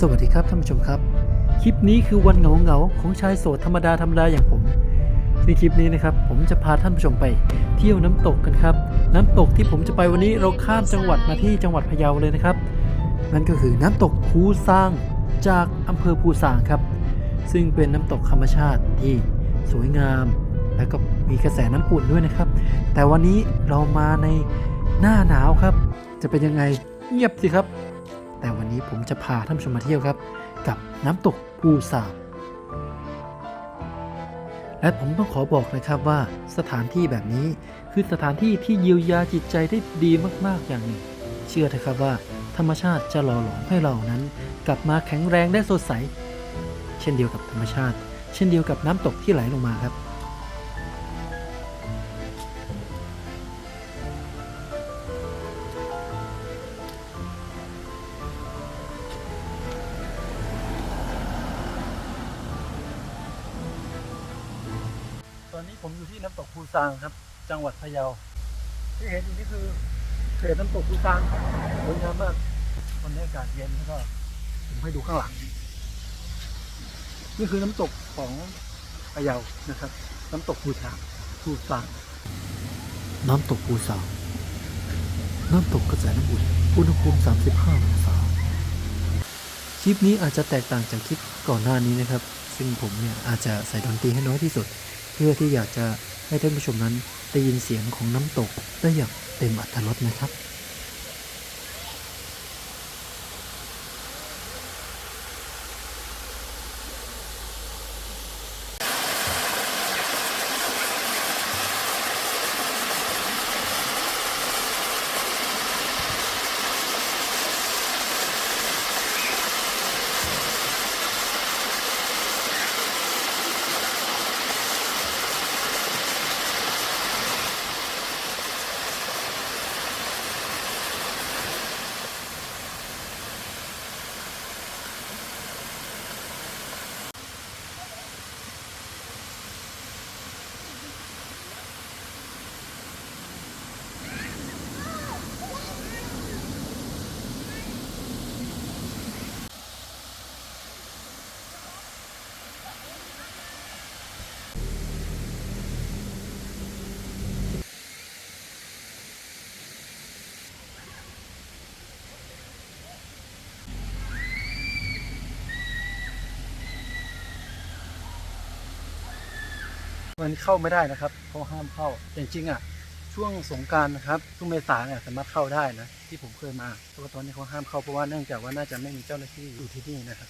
สวัสดีครับท่านผู้ชมครับ คลิปนี้คือวันเหงาเหงาๆของชายโสดธรรมดาธรรมดาอย่างผมในคลิปนี้นะครับผมจะพาท่านผู้ชมไป เที่ยวน้ำตกกันครับ น้ำตกที่ผมจะไปวันนี้เราข้ามจังหวัดมาที่จังหวัดพะเยาเลยนะครับ นั่นก็คือน้ำตกภูซางจากอำเภอภูซางครับ ซึ่งเป็นน้ำตกธรรมชาติที่สวยงาม และก็มีกระแสน้ำอุ่นด้วยนะครับ แต่วันนี้เรามาในหน้าหนาวครับ จะเป็นยังไงเงียบสิครับ แต่วันนี้ผมจะพาท่านผู้ชมมาเที่ยวครับ กับน้ำตกภูสางและผมต้องขอบอกนะครับว่าสถานที่แบบนี้คือสถานที่ที่เยียวยาจิตใจได้ดีมากๆอย่างหนึ่ง เชื่อเถอะครับว่า ธรรมชาติจะหล่อหลอมให้เรานั้น กลับมาแข็งแรงได้สดใส เช่นเดียวกับธรรมชาติ เช่นเดียวกับน้ำตกที่ไหลลงมาครับ อนนี้ผมอยู่ที่น้ำตกภูซางครับ จังหวัดพะเยา ที่เห็นอยู่นี่คือเขตน้ำตกภูซางสวยงามมากวันนี้อากาศเย็นแล้วก็ผมให้ดูข้างหลัง นี่คือน้ำตกของพะเยานะครับ น้ำตกภูซางภูซาง น้ำตกภูซาง น้ำตกกระแสน้ำอุ่นอุณหภูมิ 35องศาคลิปนี้อาจจะแตกต่างจากคลิปก่อนหน้านี้นะครับ ซึ่งผมเนี่ยอาจจะใส่ดนตรีให้น้อยที่สุด เพื่อที่อยากจะให้ท่านผู้ชมนั้นได้ยินเสียงของน้ำตกได้อย่างเต็มอรรถรสนะครับ มันเข้าไม่ได้นะครับเขาห้ามเข้าแต่จริงๆอะช่วงสงการนะครับช่วงเมษาเนี่ยสามารถเข้าได้นะที่ผมเคยมาแต่ว่าตอนนี้เขาห้ามเข้าเพราะว่าเนื่องจากว่าน่าจะไม่มีเจ้าหน้าที่อยู่ที่นี่นะครับ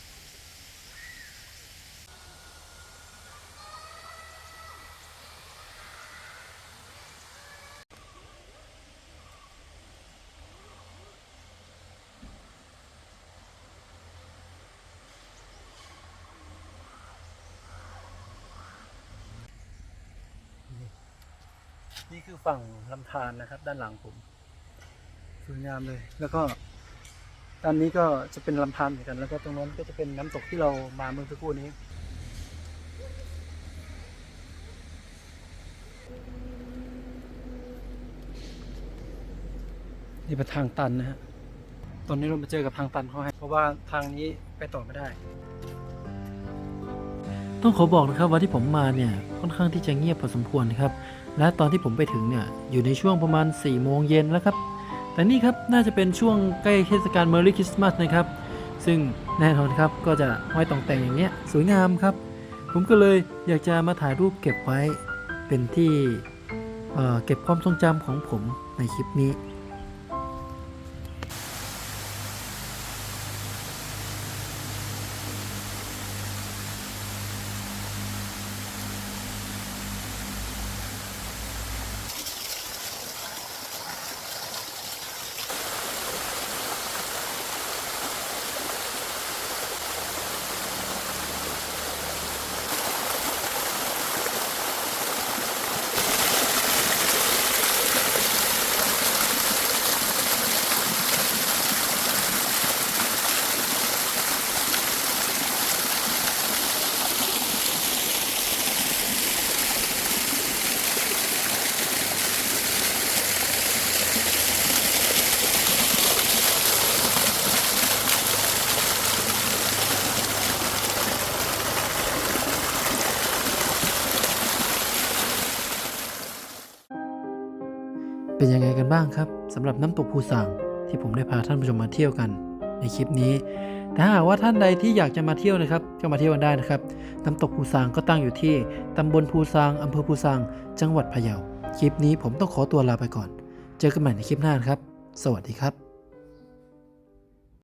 นี่คือฝั่งลำธารนะครับ ด้านหลังผมสวยงามเลย แล้วก็ด้านนี้ก็จะเป็นลำธารเหมือนกัน แล้วก็ตรงนั้นก็จะเป็นน้ำตกที่เรามาเมื่อสักครู่นี้นี่เป็นทางตันนะฮะ ตอนนี้เรามาเจอกับทางตันเขาให้ เพราะว่าทางนี้ไปต่อไม่ได้ ต้องขอบอกนะครับว่าที่ผมมาเนี่ยค่อนข้างที่จะเงียบพอสมควรครับ และตอนที่ผมไปถึงเนี่ยอยู่ในช่วงประมาณ4ี่โมงเย็นแล้วครับ แต่นี่ครับน่าจะเป็นช่วงใกล้เทศกาลเมอร์รี่คริสต์มาสนะครับ ซึ่งแน่นอนครับก็จะห้อยตองแต่งอย่างเนี้ยสวยงามครับ ผมก็เลยอยากจะมาถ่ายรูปเก็บไว้เป็นที่เเก็บความทรงจำของผมในคลิปนี้ เป็นยังไงกันบ้างครับสำหรับน้ำตกภูสางที่ผมได้พาท่านผู้ชมมาเที่ยวกันในคลิปนี้ถ้าหากว่าท่านใดที่อยากจะมาเที่ยวนะครับก็มาเที่ยวกันได้นะครับ น้ำตกภูซางก็ตั้งอยู่ที่ตำบลภูซางอำเภอภูซาง จังหวัดพะเยา คลิปนี้ผมต้องขอตัวลาไปก่อน เจอกันใหม่ในคลิปหน้าครับ สวัสดีครับ